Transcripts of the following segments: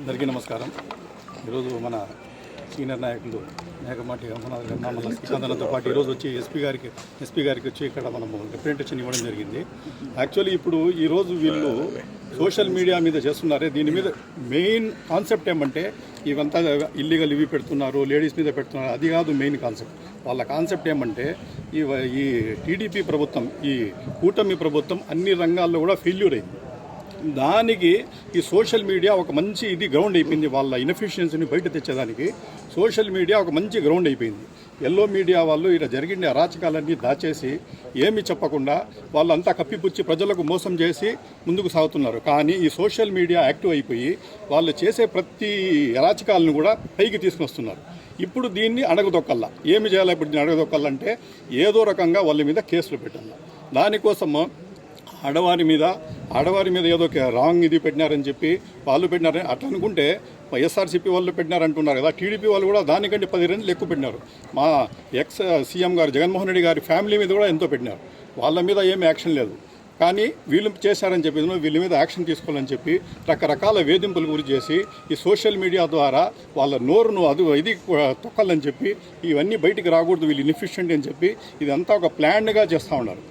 అందరికీ నమస్కారం. ఈరోజు మన సీనియర్ నాయకులు మేకమాటి అమ్మనాథ్ గారు నామల శ్రీకాంతలతో పాటు ఈరోజు వచ్చి ఎస్పీ గారికి ఎస్పీ గారికి వచ్చి ఇక్కడ మనము రిప్రజెంటేషన్ ఇవ్వడం జరిగింది. యాక్చువల్లీ ఇప్పుడు ఈరోజు వీళ్ళు సోషల్ మీడియా మీద చేస్తున్నారే. దీని మీద మెయిన్ కాన్సెప్ట్ ఏమంటే ఇవంతా ఇల్లీగల్ ఇవి పెడుతున్నారు లేడీస్ మీద పెడుతున్నారు. అది కాదు మెయిన్ కాన్సెప్ట్ వాళ్ళ కాన్సెప్ట్ ఏమంటే ఈ ఈ టీడీపీ ప్రభుత్వం ఈ కూటమి ప్రభుత్వం అన్ని రంగాల్లో కూడా ఫెయిల్యూర్ అయింది. దానికి ఈ సోషల్ మీడియా ఒక మంచి ఇది గ్రౌండ్ అయిపోయింది. వాళ్ళ ఇన్ఎఫిషియన్సీని బయట తెచ్చేదానికి సోషల్ మీడియా ఒక మంచి గ్రౌండ్ అయిపోయింది. ఎల్లో మీడియా వాళ్ళు ఇలా జరిగిన అరాచకాలన్నీ దాచేసి ఏమి చెప్పకుండా వాళ్ళంతా కప్పిపుచ్చి ప్రజలకు మోసం చేసి ముందుకు సాగుతున్నారు. కానీ ఈ సోషల్ మీడియా యాక్టివ్ అయిపోయి వాళ్ళు చేసే ప్రతి అరాచకాలను కూడా పైకి తీసుకొస్తున్నారు. ఇప్పుడు దీన్ని అడగదొక్కల్లా ఏమి చేయాలి ఇప్పుడు దీన్ని అడగదొక్కాలంటే ఏదో రకంగా వాళ్ళ మీద కేసులు పెట్టాలి. దానికోసము ఆడవారి మీద ఆడవారి మీద ఏదో ఒక రాంగ్ ఇది పెట్టినారని చెప్పి వాళ్ళు పెట్టినారని అట్లా అనుకుంటే వైఎస్ఆర్సీపీ వాళ్ళు పెట్టినారంటున్నారు కదా. టీడీపీ వాళ్ళు కూడా దానికంటే పది రెండు ఎక్కువ పెట్టినారు. మా ఎక్స్ సీఎం గారు జగన్మోహన్ రెడ్డి గారి ఫ్యామిలీ మీద కూడా ఎంతో పెట్టినారు. వాళ్ళ మీద ఏమి యాక్షన్ లేదు. కానీ వీళ్ళు చేశారని చెప్పి వీళ్ళ మీద యాక్షన్ తీసుకోవాలని చెప్పి రకరకాల వేధింపులు గురి చేసి ఈ సోషల్ మీడియా ద్వారా వాళ్ళ నోరును అది ఇది తొక్కాలని చెప్పి ఇవన్నీ బయటికి రాకూడదు వీళ్ళు ఇన్ఎఫిషియెంట్ అని చెప్పి ఇదంతా ఒక ప్లాన్గా చేస్తూ ఉన్నారు.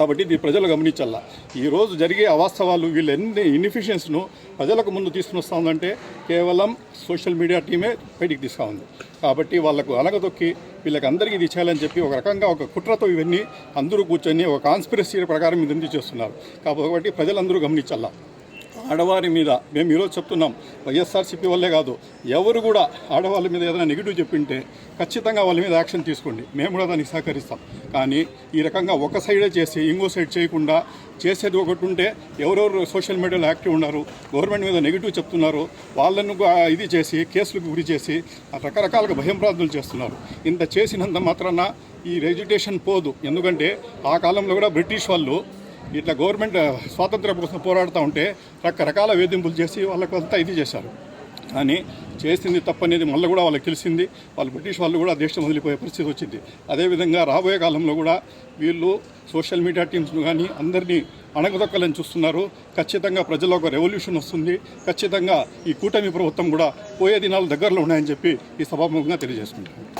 కాబట్టి ఇది ప్రజలు గమనించాల ఈరోజు జరిగే అవాస్తవాలు వీళ్ళన్ని ఇన్ఫిషియన్స్ను ప్రజలకు ముందు తీసుకుని కేవలం సోషల్ మీడియా టీమే బయటికి తీసుకు ఉంది. కాబట్టి వాళ్ళకు అలగదొక్కి వీళ్ళకి అందరికీ ఇది చేయాలని చెప్పి ఒక రకంగా ఒక కుట్రతో ఇవన్నీ అందరూ కూర్చొని ఒక కాన్స్పిరసీ ప్రకారం ఇది ఎందుకు చేస్తున్నారు? కాబట్టి ప్రజలందరూ గమనించాలా ఆడవారి మీద మేము ఈరోజు చెప్తున్నాం వైఎస్ఆర్సీపీ వల్లే కాదు ఎవరు కూడా ఆడవాళ్ళ మీద ఏదైనా నెగిటివ్ చెప్పింటే ఖచ్చితంగా వాళ్ళ మీద యాక్షన్ తీసుకోండి. మేము కూడా దానికి సహకరిస్తాం. కానీ ఈ రకంగా ఒక సైడే చేసి ఇంకో సైడ్ చేయకుండా చేసేది ఒకటి ఉంటే ఎవరెవరు సోషల్ మీడియాలో యాక్టివ్ ఉన్నారు గవర్నమెంట్ మీద నెగిటివ్ చెప్తున్నారు వాళ్ళను ఇది చేసి కేసులకు గురి చేసి రకరకాలుగా భయం ప్రార్థనలు చేస్తున్నారు. ఇంత చేసినంత మాత్రాన ఈ రెజిటేషన్ పోదు. ఎందుకంటే ఆ కాలంలో కూడా బ్రిటిష్ వాళ్ళు ఇట్లా గవర్నమెంట్ స్వాతంత్ర్యం కోసం పోరాడుతూ ఉంటే రకరకాల వేధింపులు చేసి వాళ్ళకు అంతా ఇది చేశారు. కానీ చేసింది తప్పనేది మళ్ళీ కూడా వాళ్ళకి తెలిసింది. వాళ్ళు బ్రిటిష్ వాళ్ళు కూడా దేశం వదిలిపోయే పరిస్థితి వచ్చింది. అదేవిధంగా రాబోయే కాలంలో కూడా వీళ్ళు సోషల్ మీడియా టీమ్స్ను కానీ అందరినీ అణగదొక్కలని చూస్తున్నారు. ఖచ్చితంగా ప్రజల్లో ఒక రెవల్యూషన్ వస్తుంది. ఖచ్చితంగా ఈ కూటమి ప్రభుత్వం కూడా పోయే దినాలు దగ్గరలో ఉన్నాయని చెప్పి ఈ సభాముఖంగా తెలియజేసుకుంటాను